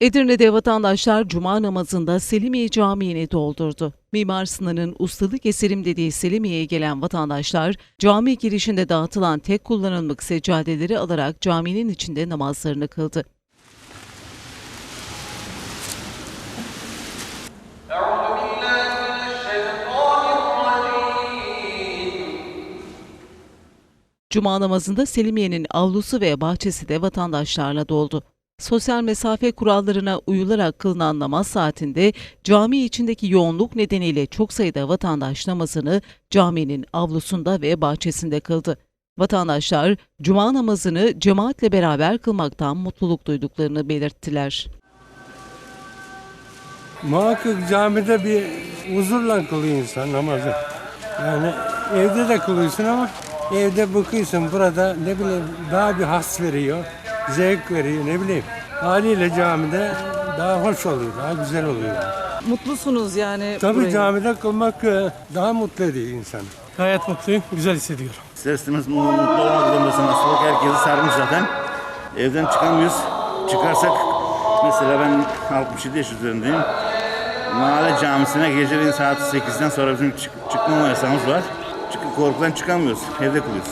Edirne'de vatandaşlar cuma namazında Selimiye Camii'ni doldurdu. Mimar Sinan'ın ustalık eserim dediği Selimiye'ye gelen vatandaşlar cami girişinde dağıtılan tek kullanımlık seccadeleri alarak caminin içinde namazlarını kıldı. Cuma namazında Selimiye'nin avlusu ve bahçesi de vatandaşlarla doldu. Sosyal mesafe kurallarına uyularak kılınan namaz saatinde cami içindeki yoğunluk nedeniyle çok sayıda vatandaş namazını caminin avlusunda ve bahçesinde kıldı. Vatandaşlar cuma namazını cemaatle beraber kılmaktan mutluluk duyduklarını belirttiler. Muhakkak camide bir huzurla kılıyor insan namazı. Yani evde de kılıyorsun ama evde bakıyorsun burada ne bileyim daha bir has veriyor, zevk veriyor ne bileyim. Haliyle camide daha hoş oluyor, daha güzel oluyor. Mutlusunuz yani. Tabii burayı. camide kılmak e, daha mutlu ediyor insanı. Gayet mutluyum, güzel hissediyorum. Mu- mutlu olmak zorundasın. Hastalık herkesi sarmış zaten. Evden çıkamıyoruz. Çıkarsak mesela ben 67 yaş üzerindeyim. Mahalle camisine geceleyin saat 8'den sonra bizim çık- çıkmama yasağımız var. Çık korkudan çıkamıyoruz. Evde kılıyoruz.